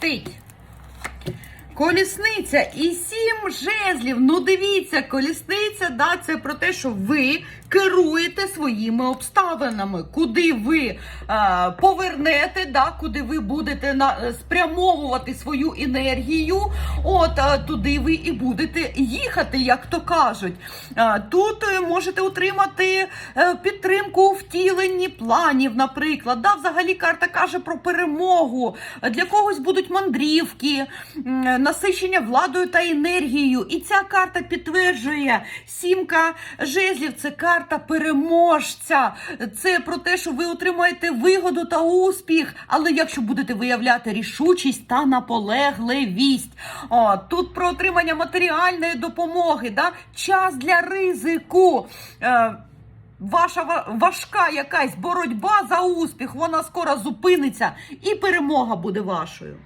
щастить. Колісниця і сім жезлів. Ну, дивіться, колісниця, да, це про те, що ви керуєте своїми обставинами, куди ви е, повернете, да, куди ви будете на, спрямовувати свою енергію. От е, туди ви і будете їхати, як то кажуть. Е, тут можете отримати е, підтримку втіленні планів, наприклад. Да, взагалі карта каже про перемогу. Для когось будуть мандрівки, насичення владою та енергією. І ця карта підтверджує сімка жезлів. Це карта переможця. Це про те, що ви отримаєте вигоду та успіх. Але якщо будете виявляти рішучість та наполегливість, О, тут про отримання матеріальної допомоги, да? час для ризику. Е, Ваша ва- важка якась боротьба за успіх, вона скоро зупиниться, і перемога буде вашою.